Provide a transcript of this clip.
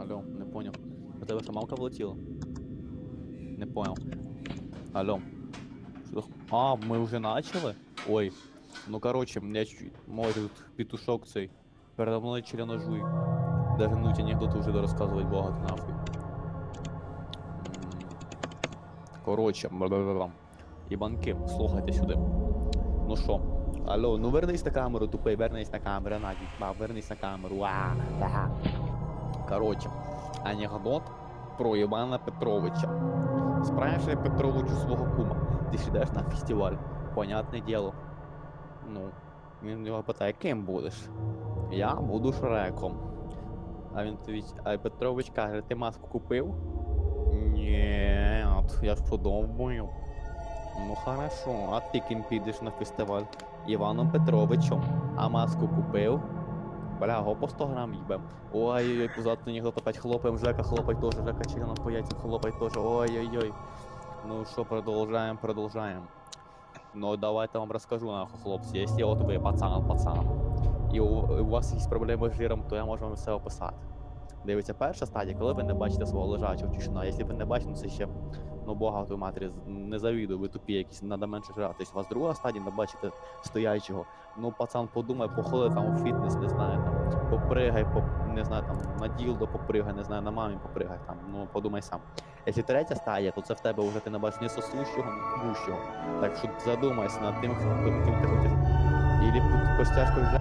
Алло, не понял. У тебе що мамка влетіла? Не понял. Алло. А, ми вже начали? Ой. Ну короче, я чуть мой петушок цей. Передо мною членожуй. Даже ну ті анекдоти вже дорозказувати багато нахуй. Короче, бла-бла-бла. Ібанки, слухайте сюди. Ну що? Алло, ну вернись на камеру, тупий, вернись на камеру, Надій. Ба, вернись на камеру. А, ага. Короче, анекдот про Івана Петровича. Спрашиває Петровичу свого кума. Ти йдеш на фестиваль. Понятне діло. Ну, він його питає, ким будеш? Я буду Шреком. А він а Петрович каже, ти маску купив? Ні, я ж подумаю. Ну хорошо, а ти ким підеш на фестиваль? Іваном Петровичем. А маску купив? Бля, го по 100 грам їбем. Ой-ой-ой, позаду нього опять хлопаем, Жека хлопать тоже, Жека членом по яйцам хлопать тоже. Ой-ой-ой. Ну что, продолжаем, продолжаем. Ну давайте вам расскажу, нахуй, хлопці. Якщо от ви пацан, пацан, і у, у вас є проблеми з жиром, то я можу вам все описати. Дивіться, перша стадія, коли ви не бачите свого лежачого чушна. Якщо ви не бачите, ну це ще ну бога в матері не завідую, ви тупі якісь, треба менше. Тобто у вас друга стадія, не бачите стоячого. Ну, пацан подумай, походи там у фітнес, не знаю, там, попригай, поп, не знаю, там, на ділдо попригай, не знаю, на мамі попригай, там, ну подумай сам. Якщо третя стадія, то це в тебе вже ти не бачиш ні сосущого, ні гущого. Так що задумайся над тим, хто- ким ти хочеш. Ілі під костяшкою вже